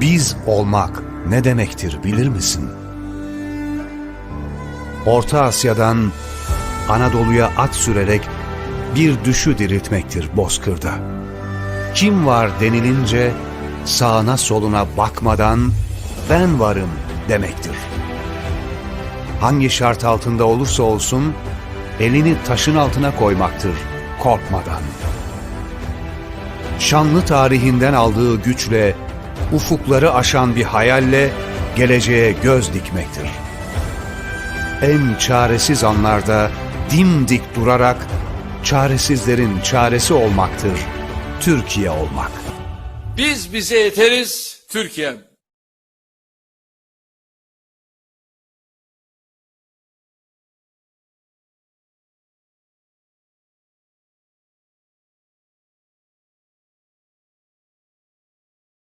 Biz olmak ne demektir bilir misin? Orta Asya'dan Anadolu'ya at sürerek bir düşü diriltmektir bozkırda. Kim var denilince sağına soluna bakmadan ben varım demektir. Hangi şart altında olursa olsun elini taşın altına koymaktır korkmadan. Şanlı tarihinden aldığı güçle ufukları aşan bir hayalle geleceğe göz dikmektir. En çaresiz anlarda dimdik durarak çaresizlerin çaresi olmaktır Türkiye olmak. Biz bize yeteriz Türkiye'm.